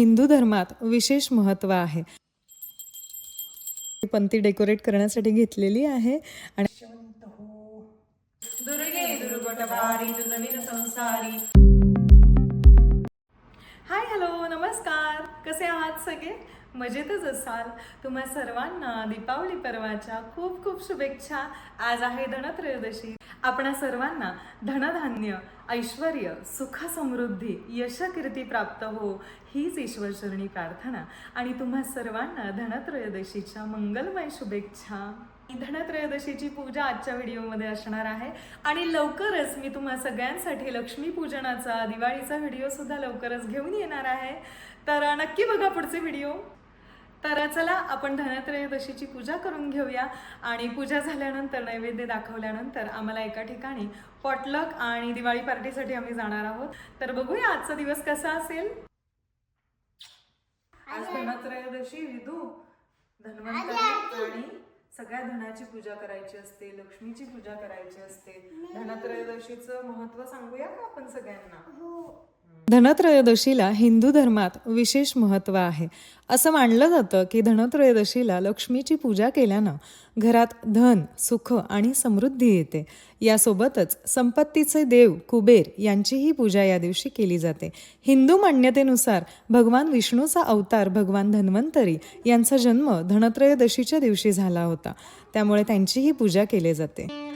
हिंदू धर्मात विशेष महत्त्व आहे. पंथी डेकोरेट करण्यासाठी घेतलेली आहे आणि दुर्गे दुर्गटवारी तुझविन संसारी. हाय हॅलो नमस्कार. कसे आहात सगळे? मजेतच असाल. तुम्हा सर्वांना दीपावली पर्वाच्या खूप खूप शुभेच्छा. आज आहे धनत्रयोदशी. आपणा सर्वांना धनधान्य ऐश्वर सुख समृद्धी यशकीर्ती प्राप्त हो हीच ईश्वरचरणी प्रार्थना. आणि तुम्हा सर्वांना धनत्रयोदशीच्या मंगलमय शुभेच्छा. धनत्रयोदशीची पूजा आजच्या व्हिडिओमध्ये असणार आहे. आणि लवकरच मी तुम्हा सगळ्यांसाठी लक्ष्मी पूजनाचा दिवाळीचा व्हिडिओ सुद्धा लवकरच घेऊन येणार आहे. तर नक्की बघा पुढचे व्हिडिओ. तर चला आपण धनत्रयोदशीची पूजा करून घेऊया. आणि पूजा झाल्यानंतर नैवेद्य दाखवल्यानंतर आम्हाला एका ठिकाणी पॉटलक आणि दिवाळी पार्टीसाठी आम्ही जाणार आहोत. तर बघूया आजचा दिवस कसा असेल. आज धनत्रयोदशी विधू धन्वंतरी. सगळ्या धनाची पूजा करायची असते लक्ष्मीची पूजा करायची असते. धनत्रयोदशीचं महत्त्व सांगूया का आपण सगळ्यांना? धनत्रयोदशीला हिंदू धर्मात विशेष महत्त्व आहे. असं मानलं जातं की धनत्रयोदशीला लक्ष्मीची पूजा केल्यानं घरात धन सुख आणि समृद्धी येते. यासोबतच संपत्तीचे देव कुबेर यांचीही पूजा या दिवशी केली जाते. हिंदू मान्यतेनुसार भगवान विष्णूचा अवतार भगवान धन्वंतरी यांचा जन्म धनत्रयोदशीच्या दिवशी झाला होता. त्यामुळे त्यांचीही पूजा केली जाते.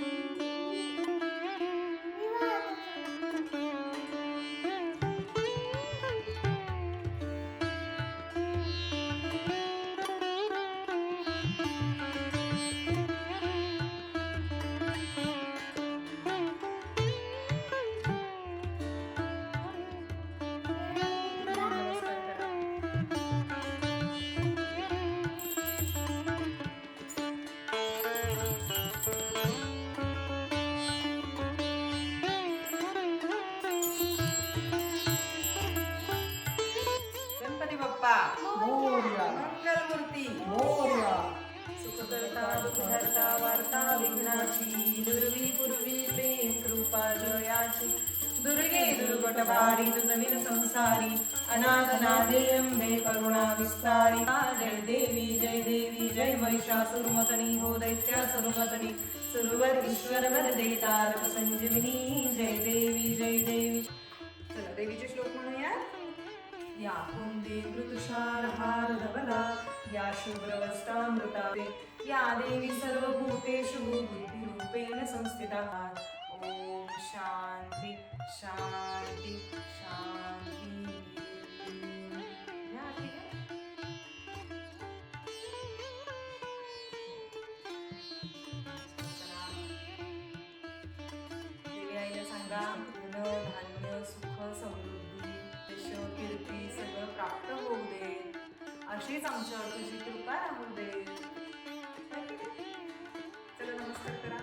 गणपती बाप्पा मंगलमूर्ती सुखकर्ता दुःखहर्ता वार्ता विघ्नाची दुर्वी पूर्वी प्रेम कृपा जयाची दुर्गे दुर्गटवारी तुझविन संसारी अनाथनादे करुणा विस्तारी। जय देवी जय देवी जय महिषासुरमतनी हो दैत्यासुरमतनी सुरवर ईश्वर वर देतारक संजीवनी जय देवी जय देवी। देवीचे श्लोक म्हणूया या कुंदे मृतुषारहार धवला या शुभ्रवस्तामृता या देवी सर्वभूतेषु बुद्धिरूपेण संस्थिता। ओम शांती शांती शांती। कीर्ती सगळं प्राप्त होऊ दे. अशीच आमच्यावर तुझी कृपा राहू दे. चला नमस्कार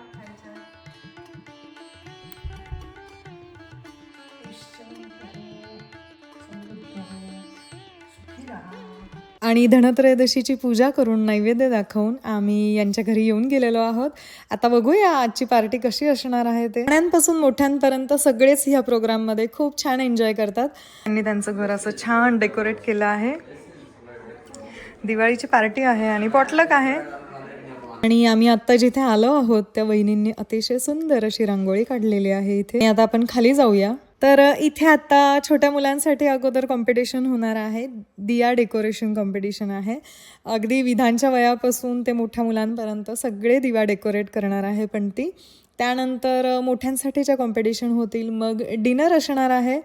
आणि धनत्रयोदशीची पूजा करून नैवेद्य दाखवून आम्ही यांच्या घरी येऊन गेलेलो आहोत. आता बघूया आजची पार्टी कशी असणार आहे ते. लहानांपासून मोठ्यांपर्यंत सगळेच ह्या प्रोग्राममध्ये खूप छान एन्जॉय करतात. त्यांनी त्यांचं घर असं छान डेकोरेट केलं आहे. दिवाळीची पार्टी आहे आणि पॉटलक आहे. आणि आम्ही आत्ता जिथे आलो आहोत त्या वहिनींनी अतिशय सुंदर अशी रांगोळी काढलेली आहे इथे. आता आपण खाली जाऊया. तर इथे आता छोट्या मुलांसाठी अगोदर कॉम्पिटिशन होणार आहे. दिया डेकोरेशन कॉम्पिटिशन आहे. अगदी विधानच्या वयापासून ते मोठ्या मुलांपर्यंत सगळे दिवा डेकोरेट करणार आहे पण ती. त्यानंतर मोठ्यांसाठीच्या कॉम्पिटिशन होतील. मग डिनर असणार आहे.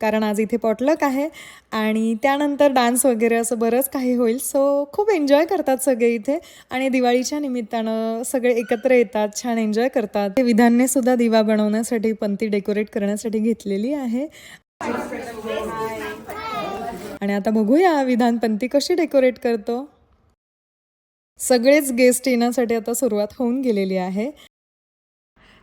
कारण आज इथे पॉटलक आहे आणि त्यानंतर डान्स वगैरे असं बरंच काही होईल. सो खूप एन्जॉय करतात सगळे इथे आणि दिवाळीच्या निमित्तानं सगळे एकत्र येतात छान एन्जॉय करतात. ते विधानने सुद्धा दिवा बनवण्यासाठी पंथी डेकोरेट करण्यासाठी घेतलेली आहे. आणि आता बघूया विधान पंथी कशी डेकोरेट करतो. सगळेच गेस्ट येण्यासाठी आता सुरुवात होऊन गेलेली आहे.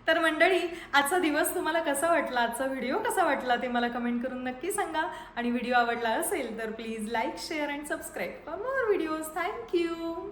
तर मंडळी आजचा दिवस तुम्हाला कसा वाटला? आजचा व्हिडिओ कसा वाटला ते मला कमेंट करून नक्की सांगा. आणि व्हिडिओ आवडला असेल तर please like share and subscribe for more videos. Thank you.